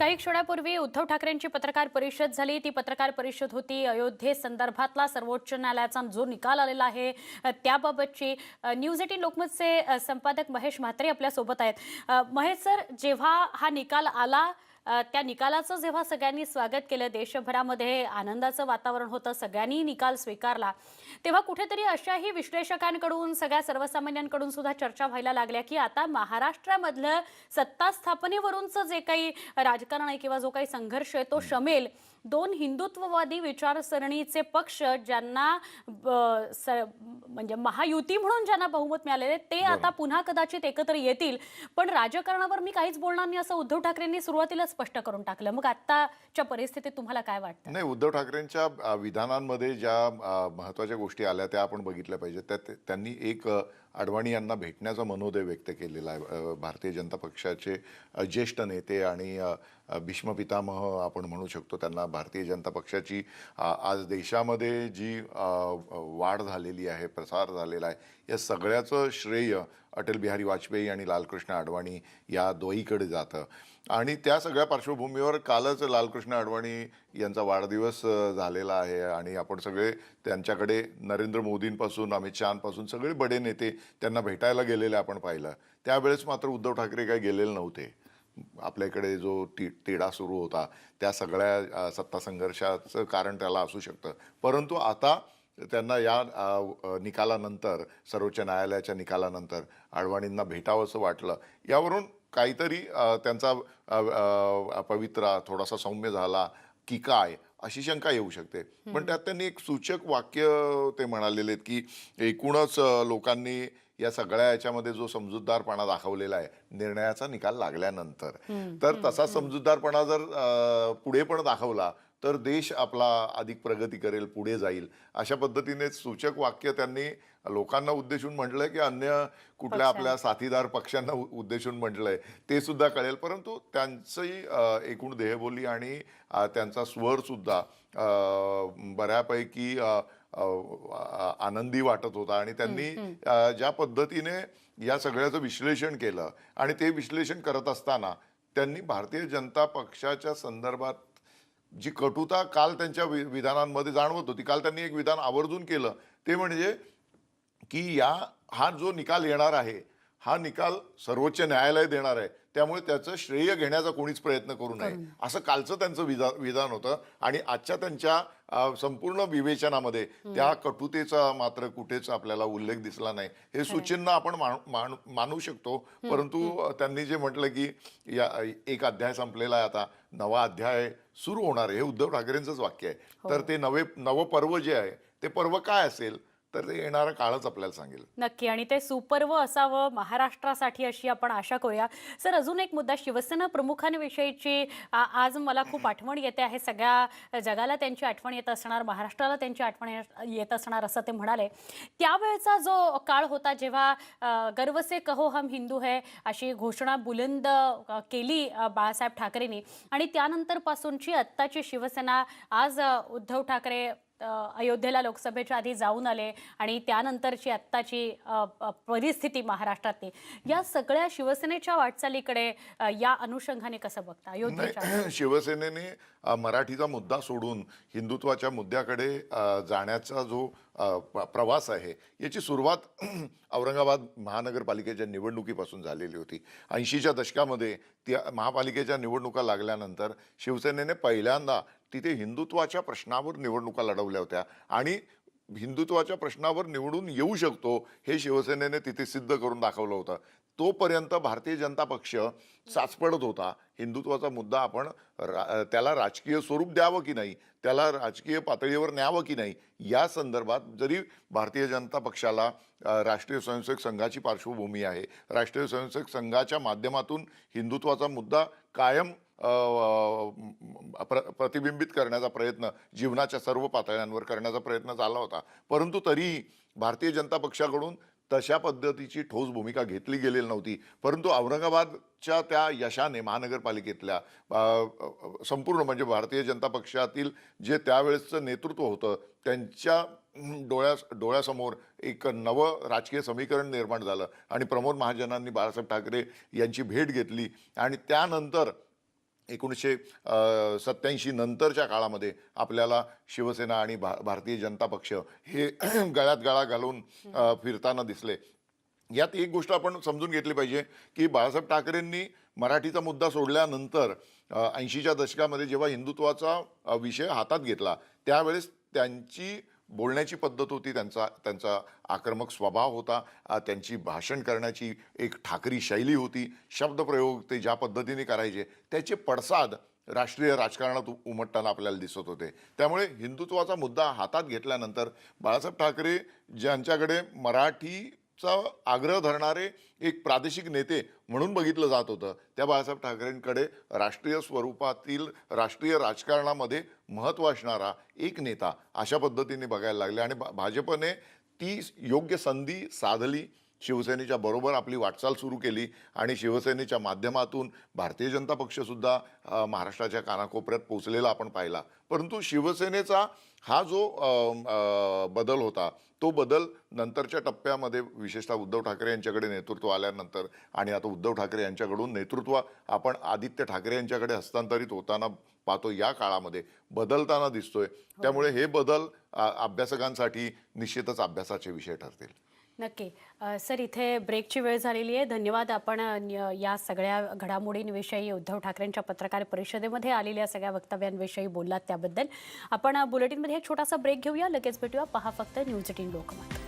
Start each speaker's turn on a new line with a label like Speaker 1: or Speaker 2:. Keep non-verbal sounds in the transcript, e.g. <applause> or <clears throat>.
Speaker 1: काही क्षणापूर्वी उद्धव ठाकरेंची पत्रकार परिषद झाली. ती पत्रकार परिषद होती. अयोध्ये संदर्भातला सर्वोच्च न्यायालयाचा जो निकाल आलेला आहे त्याबाबतची न्यूज एटीन लोकमतचे संपादक महेश म्हात्रे आपल्यासोबत आहेत. महेश सर जेव्हा हा निकाल आला त्या निकालाचं जेव्हा सगळ्यांनी स्वागत केलं देशभरामध्ये आनंदाचं वातावरण होतं सगळ्यांनी निकाल स्वीकारला तेव्हा कुठेतरी अशाही विश्लेषकांकडून सगळ्या सर्वसामान्यांकडून सुद्धा चर्चा व्हायला लागल्या की आता महाराष्ट्रामधलं सत्ता स्थापनेवरूनचं जे काही राजकारण आहे किंवा जो काही संघर्ष आहे तो शमेल. दोन हिंदुत्ववादी विचारसरणीचे पक्ष ज्यांना म्हणजे महायुती म्हणून ज्यांना बहुमत मिळालेले ते आता पुन्हा कदाचित एकत्र येतील. पण राजकारणावर मी काहीच बोलणार नाही असं उद्धव ठाकरेंनी सुरुवातीला स्पष्ट करून टाकलं. मग आत्ताच्या परिस्थितीत तुम्हाला काय वाटतं?
Speaker 2: नाही उद्धव ठाकरेंच्या विधानांमध्ये ज्या महत्त्वाच्या गोष्टी आल्या त्या आपण बघितल्या पाहिजेत. त्यात त्यांनी एक अडवाणी यांना भेटण्याचा मनोदय व्यक्त केलेला आहे. भारतीय जनता पक्षाचे ज्येष्ठ नेते आणि भीष्मपितामह भीष्म पितामह आपण म्हणू शकतो त्यांना भारतीय जनता पक्षाची आज देशामध्ये जी वाढ झालेली आहे प्रसार झालेला आहे या सगळ्याचं श्रेय अटल बिहारी वाजपेयी आणि लालकृष्ण अडवाणी या दोहीकडे जातं. आणि त्या सगळ्या पार्श्वभूमीवर कालच लालकृष्ण अडवाणी यांचा वाढदिवस झालेला आहे आणि आपण सगळे त्यांच्याकडे नरेंद्र मोदींपासून अमित शहापासून सगळे बडे नेते त्यांना भेटायला गेलेले आपण पाहिलं. त्यावेळेस मात्र उद्धव ठाकरे काही गेलेले नव्हते. आपल्याकडे जो ति तिढा सुरू होता त्या सगळ्या सत्ता संघर्षाचं कारण त्याला असू शकतं. परंतु आता त्यांना या निकालानंतर सर्वोच्च न्यायालयाच्या निकालानंतर अडवाणींना भेटावंसं वाटलं. यावरून काहीतरी त्यांचा पवित्रा थोडासा सौम्य झाला की काय अशी शंका येऊ शकते. पण त्यात त्यांनी एक सूचक वाक्य ते म्हणालेले आहेत की एकूणच लोकांनी या सगळ्या याच्यामध्ये जो समजूतदारपणा दाखवलेला आहे निर्णयाचा निकाल लागल्यानंतर. तर तसा समजूतदारपणा जर पुढे पण दाखवला तर देश आपला अधिक प्रगती करेल पुढे जाईल. अशा पद्धतीने सूचक वाक्य त्यांनी लोकांना उद्देशून म्हटलंय की अन्य कुठल्या आपल्या साथीदार पक्षांना उद्देशून म्हटलंय. ते सुद्धा कळेल. परंतु त्यांचंही अ, एकूण देहबोली आणि त्यांचा स्वर सुद्धा बऱ्यापैकी आनंदी वाटत होता. आणि त्यांनी ज्या पद्धतीने या सगळ्याचं विश्लेषण केलं आणि ते विश्लेषण करत असताना त्यांनी भारतीय जनता पक्षाच्या संदर्भात जी कटुता काल त्यांच्या वि- विधानांमध्ये जाणवत होती काल त्यांनी एक विधान आवर्जून केलं ते म्हणजे की या हा जो निकाल येणार आहे हा निकाल सर्वोच्च न्यायालय देणार आहे. त्यामुळे त्याचं श्रेय घेण्याचा कोणीच प्रयत्न करू नये. असं कालचं त्यांचं विधा विधान होतं. आणि आजच्या त्यांच्या संपूर्ण विवेचनामध्ये त्या कटुतेचा मात्र कुठेच आपल्याला उल्लेख दिसला नाही. हे सुचिन्ह आपण मानू- शकतो. परंतु त्यांनी जे म्हटलं की या एक अध्याय संपलेला आहे आता. नवा अध्याय सुरू होणार आहे. हे उद्धव ठाकरेंचंच वाक्य आहे. तर ते नवे नवं पर्व जे आहे ते पर्व काय असेल? तर ते येणारा काळच आपल्याला सांगेल.
Speaker 1: नक्की. आणि ते सुपर्व असावं महाराष्ट्रासाठी अशी आपण आशा करूया. सर अजून एक मुद्दा. शिवसेना प्रमुखांविषयीची आज मला खूप आठवण येते आहे. सगळ्या जगाला त्यांची आठवण येत असणार महाराष्ट्राला त्यांची आठवण येत असणार असं ते म्हणाले. त्यावेळचा जो काळ होता जेव्हा गर्व से कहो हम हिंदू है अशी घोषणा बुलंद केली बाळासाहेब ठाकरेंनी. आणि त्यानंतरपासूनची आत्ताची शिवसेना आज उद्धव ठाकरे अयोध्येला लोकसभेच्या आधी जाऊन आले आणि त्यानंतरची आत्ताची परिस्थिती महाराष्ट्रातली. या सगळ्या शिवसेनेच्या वाटचालीकडे या अनुषंगाने कसं बघता? अयोध्येच्या <clears throat>
Speaker 2: शिवसेनेने मराठीचा मुद्दा सोडून हिंदुत्वाच्या मुद्द्याकडे जाण्याचा जो प्रवास आहे याची सुरुवात <clears throat> औरंगाबाद महानगरपालिकेच्या निवडणुकीपासून झालेली होती. ऐंशीच्या दशकामध्ये त्या महापालिकेच्या निवडणुका लागल्यानंतर शिवसेनेने पहिल्यांदा तिथे हिंदुत्वाच्या प्रश्नावर निवडणुका लढवल्या होत्या. आणि हिंदुत्वाच्या प्रश्नावर निवडून येऊ शकतो हे शिवसेनेने तिथे सिद्ध करून दाखवलं होतं. तोपर्यंत भारतीय जनता पक्ष साचपडत होता. हिंदुत्वाचा मुद्दा आपण रा त्याला राजकीय स्वरूप द्यावं की नाही त्याला राजकीय पातळीवर न्यावं की नाही या संदर्भात जरी भारतीय जनता पक्षाला राष्ट्रीय स्वयंसेवक संघाची पार्श्वभूमी आहे राष्ट्रीय स्वयंसेवक संघाच्या माध्यमातून हिंदुत्वाचा मुद्दा कायम प्र प्रतिबिंबित करण्याचा प्रयत्न जीवनाच्या सर्व पातळ्यांवर करण्याचा प्रयत्न झाला होता. परंतु तरीही भारतीय जनता पक्षाकडून तशा पद्धतीची ठोस भूमिका घेतली गेलेली नव्हती. परंतु औरंगाबादच्या त्या यशाने महानगरपालिकेतल्या संपूर्ण म्हणजे भारतीय जनता पक्षातील जे त्यावेळेसचं नेतृत्व होतं त्यांच्या डोळ्या डोळ्यासमोर एक नवं राजकीय समीकरण निर्माण झालं. आणि प्रमोद महाजनांनी बाळासाहेब ठाकरे यांची भेट घेतली. आणि त्यानंतर एकोणीसशे सत्याऐंशी नंतरच्या काळामध्ये आपल्याला शिवसेना आणि भा भारतीय जनता पक्ष हे <clears throat> गळ्यात गळा घालून फिरताना दिसले. यात एक गोष्ट आपण समजून घेतली पाहिजे की बाळासाहेब ठाकरेंनी मराठीचा मुद्दा सोडल्यानंतर ऐंशीच्या दशकामध्ये जेव्हा हिंदुत्वाचा विषय हातात घेतला त्यावेळेस त्यांची बोलण्याची पद्धत होती त्यांचा त्यांचा आक्रमक स्वभाव होता त्यांची भाषण करण्याची एक ठाकरी शैली होती शब्दप्रयोग ते ज्या पद्धतीने करायचे त्याचे पडसाद राष्ट्रीय राजकारणात उमटताना आपल्याला दिसत होते. त्यामुळे हिंदुत्वाचा मुद्दा हातात घेतल्यानंतर बाळासाहेब ठाकरे ज्यांच्याकडे मराठी चा आग्रह धरणारे एक प्रादेशिक नेते म्हणून बघितलं जात होतं. त्या बाळासाहेब ठाकरेंकडे राष्ट्रीय स्वरूपातील राष्ट्रीय राजकारणामध्ये महत्त्व असणारा एक नेता अशा पद्धतीने बघायला लागले. आणि भाजपने ती योग्य संधी साधली. शिवसेनेच्या बरोबर आपली वाटचाल सुरू केली आणि शिवसेनेच्या माध्यमातून भारतीय जनता पक्षसुद्धा महाराष्ट्राच्या कानाकोपऱ्यात पोचलेला आपण पाहिला. परंतु शिवसेनेचा हा जो बदल होता तो बदल नंतरच्या टप्प्यामध्ये विशेषतः उद्धव ठाकरे यांच्याकडे नेतृत्व आल्यानंतर आणि आता उद्धव ठाकरे यांच्याकडून नेतृत्व आपण आदित्य ठाकरे यांच्याकडे हस्तांतरित होताना पाहतो या काळामध्ये. बदलताना दिसतोय. त्यामुळे हे बदल अभ्यासकांसाठी निश्चितच अभ्यासाचे विषय ठरतील.
Speaker 1: नक्की. सर इथे ब्रेकची वेळ झालेली आहे. धन्यवाद. आपण या सगळ्या घडामोडींविषयी उद्धव ठाकरेंच्या पत्रकार परिषदेमध्ये आलेल्या सगळ्या वक्तव्यांविषयी बोललात त्याबद्दल. आपण बुलेटिनमध्ये एक छोटासा ब्रेक घेऊया. लगेच भेटूया. पहा फक्त न्यूज एटीन लोकमत.